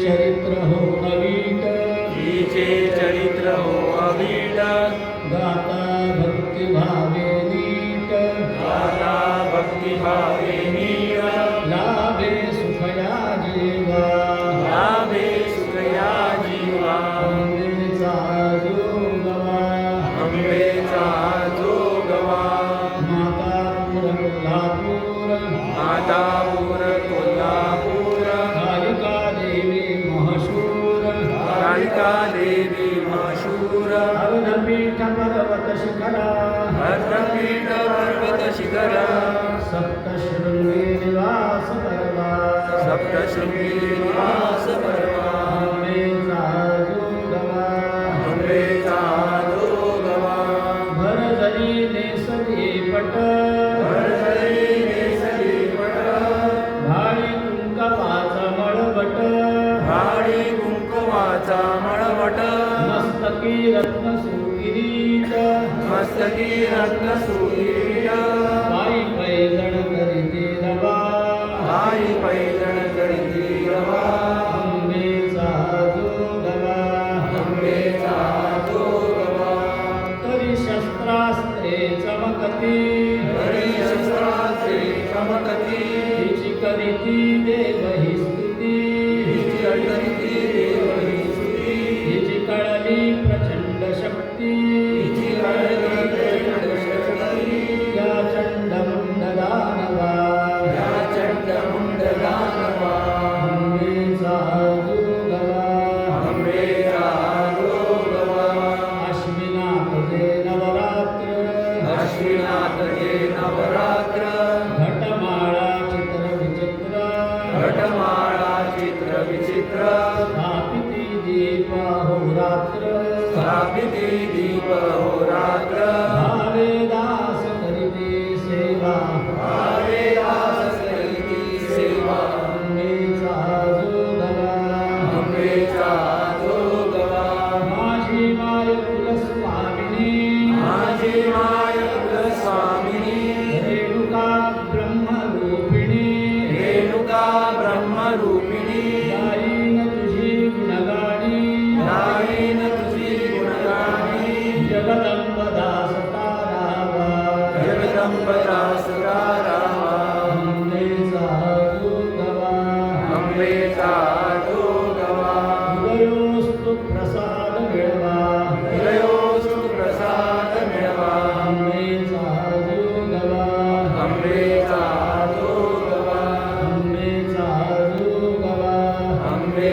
चरित्र हो अवीट। चरित्र हो अवीट। गाता भक्ती भावे नीट दाता भक्ती भावे नीळ लाभे सुखया जीवा। लाभे सुखया जीवा। अंबेचा जोगवा अंबेचा जोगवा माता कोल्हापूर मातापूर पर्वत शिखरा भद्रपीठ पर्वत शिखर सप्तशृंगी निवास परवा. सप्तशृंगी निवास परवा. अंबेचा जोगवा. अंबेचा जोगवा. भर जरी नेसली पट. पट. भाळी कुंकवाचा मळवट. कुंकुमाचा मळवट. मस्तकी रत्न सुकिरीट मस्तकी रत्न सुरीट पायी पैजण करीते रवा। आई पैजण करीती रवा। अंबेचा जोगवा अंबेचा जोगवा तरी शस्त्रास्त्रे चमकती। हरी शस्त्राचे चमकती। करीती देव घटमाळा चित्र विचित्र स्थापिती दीप होरात्र स्थापिती दीप होरात्र भावे दास करीते सेवा। भावे दास करीती सेवा। अंबेचा जोगवा अंबेचा जोगवा माझी माय कुलस्वामिनी Yeah.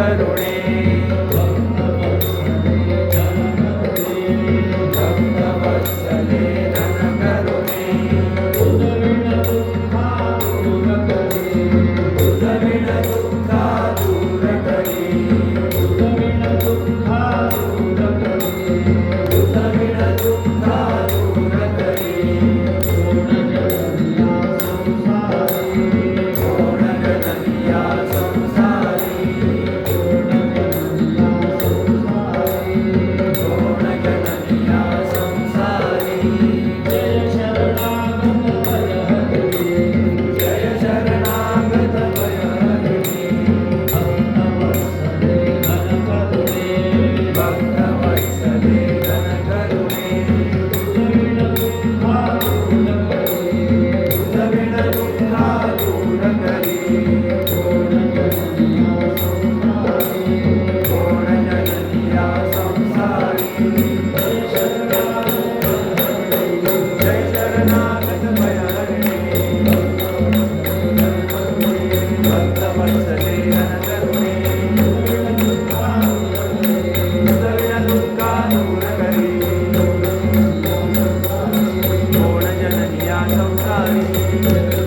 करुणे Thank you.